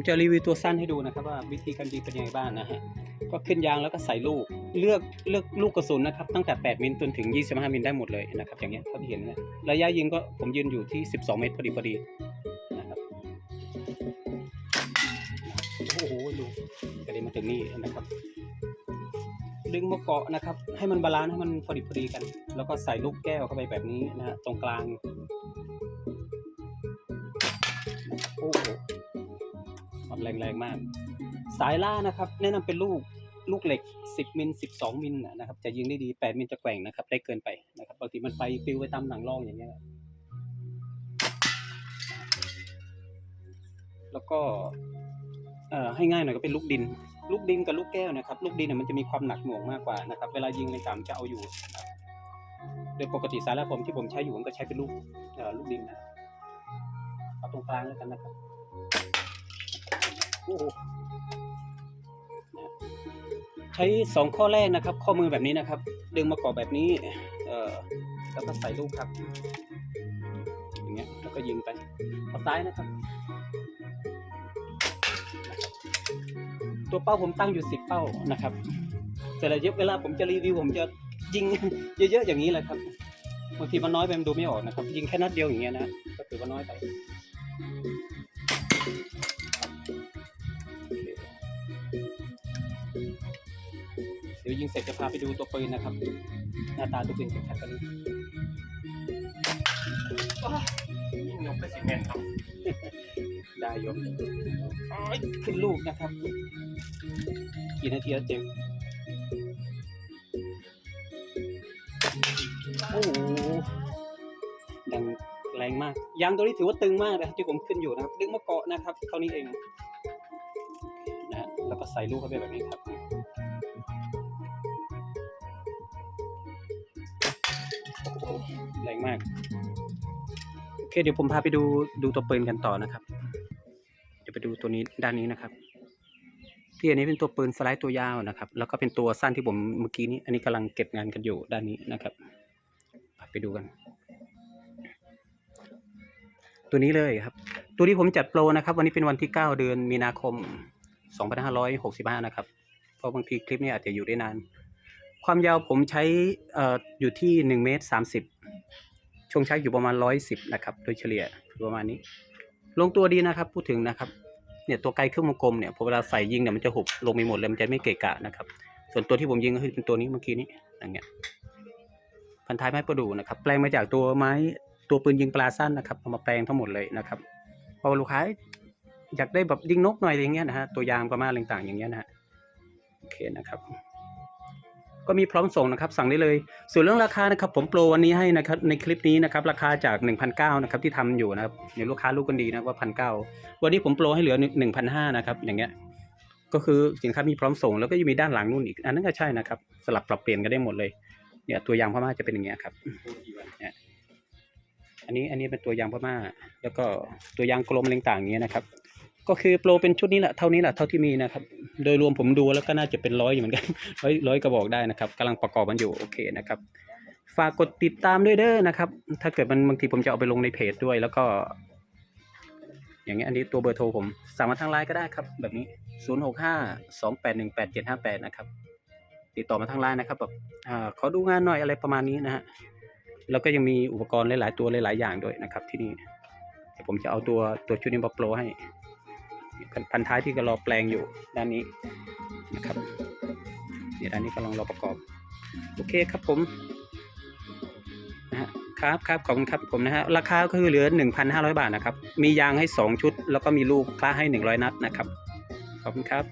ผมจะรีวิวตัวสั้นให้ดูนะครับว่าวิธีการยิงเป็นยังไงบ้างนะฮะ ก็ขึ้นยางแล้วก็ใส่ลูก เลือกเลือกลูกกระสุนนะครับ ตั้งแต่ 8 มิลจนถึง 25 มิลได้หมดเลยนะครับ อย่างเงี้ยเท่าที่เห็นนะระยะยิงก็ผมยืนอยู่ที่ 12 เมตรพอดีพอดีนะครับ โอ้โหดูกระเด็นมาถึงนี่นะครับ ดึงมาเกาะนะครับ ให้มันบาลานซ์ให้มันพอดีพอดีกัน แล้วก็ใส่ลูกแก้วเข้าไปแบบนี้นะฮะตรงกลาง โอ้โห ความแรงแรงมาก สายล่านะครับ แนะนำเป็นลูกลูกเหล็ก 10 มิล 12 มิลนะครับ จะยิงได้ดี 8 มิลจะแกว่งนะครับ ได้เกินไปนะครับบางทีมันไปปิวไปตามหนังร่องอย่างเงี้ยแล้วก็เอ่อให้ง่ายหน่อยก็เป็นลูกดิน ลูกดินกับลูกแก้วนะครับ ลูกดินเนี่ยมันจะมีความหนักหน่วงมากกว่านะครับ เวลายิงในสามจะเอาอยู่ โดยปกติสายล่าผมที่ผมใช้อยู่ผมก็ใช้เป็นลูกเอ่อลูกดินนะเอาตรงกลางแล้วกันนะครับ ใช้สองข้อแรกนะครับ ข้อมือแบบนี้นะครับ ดึงมาเกาะแบบนี้ เออแล้วก็ใส่ลูกครับ อย่างเงี้ยแล้วก็ยิงไปเอซ้ายนะครับ ตัวเป้าผมตั้งอยู่สิบเป้านะครับแต่ละเวลาผมจะรีวิวผมจะยิงเยอะๆอย่างนี้แหละครับบางทีมันน้อยไปมันดูไม่ออกนะครับ ยิงแค่นัดเดียวอย่างเงี้ยนะก็ถือว่าน้อยไป ยวยิงเสร็จจะพาไปดูตัวปืนนะครับ หน้าตาตัวปืนชัดๆกันนี้ยิ่งนกไปสิแมนครับได้ยกโอ้ยขึ้นลูกนะครับ กี่นาทีแล้วเจมส์โอ้โหดังแรงมาก ยางตัวนี้ถือว่าตึงมากนะครับที่ผมขึ้นอยู่นะครับ ดึงมาเกาะนะครับ เท่านี้เองนะฮะแล้วก็ใส่ลูกเข้าไปแบบนี้ครับ แรงมาก โอเคเดี๋ยวผมพาไปดูดูตัวปืนกันต่อนะครับ เดี๋ยวไปดูตัวนี้ด้านนี้นะครับ ที่อันนี้เป็นตัวปืนสไลด์ตัวยาวนะครับ แล้วก็เป็นตัวสั้นที่ผมเมื่อกี้นี้ อันนี้กำลังเก็บงานกันอยู่ด้านนี้นะครับไปดูกัน ตัวนี้เลยครับ ตัวนี้ผมจัดโปรนะครับ วันนี้เป็นวันที่ 9 เดือนมีนาคม 2565 นะครับ เพราะบางทีคลิปนี้อาจจะอยู่ได้นาน ความยาวผมใช้เอ่ออยู่ที่1เมตร30ช่วงชักอยู่ประมาณ110นะครับ โดยเฉลี่ยประมาณนี้ ลงตัวดีนะครับ พูดถึงนะครับ เนี่ยตัวไกลเครื่องวงกลมเนี่ยพอเวลาใส่ยิงเนี่ยมันจะหุบลงไปหมดเลยมันจะไม่เกะกะนะครับ ส่วนตัวที่ผมยิงก็คือเป็นตัวนี้เมื่อกี้นี้อย่างเงี้ยพันท้ายไม้ประดู่นะครับ แปลงมาจากตัวไม้ตัวปืนยิงปลาสั้นนะครับเอามาแปลงทั้งหมดเลยนะครับพอลูกค้าอยากได้แบบยิงนกหน่อยอย่างเงี้ยนะฮะตัวยางประมาณต่างๆอย่างเงี้ยนะฮะโอเคนะครับ ก็มีพร้อมส่งนะครับสั่งได้เลย ส่วนเรื่องราคานะครับผมโปรวันนี้ให้นะครับในคลิปนี้นะครับราคาจาก 1,900นะครับที่ทำอยู่นะครับเดี๋ยวลูกค้ารู้กันดีนะว่า1,900วันนี้ผมโปรให้เหลือ 1,500นะครับอย่างเงี้ยก็คือสินค้ามีพร้อมส่งแล้วก็ยังมีด้านหลังนู่นอีก อันนั้นก็ใช่นะครับสลับปรับเปลี่ยนกันได้หมดเลยเนี่ยตัวยางพม่าจะเป็นอย่างเงี้ยครับอันนี้อันนี้เป็นตัวยางพม่า แล้วก็ตัวยางกลมอะไรต่างๆอย่างเงี้ยนะครับ ก็คือโปรเป็นชุดนี้แหละเท่านี้แหละเท่าที่มีนะครับ โดยรวมผมดูแล้วก็น่าจะเป็นร้อยอยู่เหมือนกันร้อยร้อยกระบอกได้นะครับกำลังประกอบมันอยู่โอเคนะครับ ฝากกดติดตามด้วยเด้อนะครับ ถ้าเกิดมันบางทีผมจะเอาไปลงในเพจด้วย แล้วก็ อย่างเงี้ยอันนี้ตัวเบอร์โทรผมสั่งมาทางไลน์ก็ได้ครับ แบบนี้ 0 6 5 2 8 1 8 7 5 8 นะครับ ติดต่อมาทางไลน์นะครับแบบอ่าขอดูงานหน่อยอะไรประมาณนี้นะฮะแล้วก็ยังมีอุปกรณ์หลาย ๆ ตัวหลาย ๆ อย่างด้วยนะครับ ที่นี่เดี๋ยวผมจะเอาตัวตัวชุดนี้มาโปรให้ พันท้ายที่กำลังรอแปลงอยู่ด้านนี้นะครับเดี๋ยวด้านนี้กำลังรอประกอบ โอเคครับผมนะฮะครับครับขอบคุณครับผมนะฮะราคาก็คือเหลือ 1,500 บาทนะครับ มียางให้ 2 ชุด แล้วก็มีลูกคล้าให้ 100 นัดนะครับ ขอบคุณครับ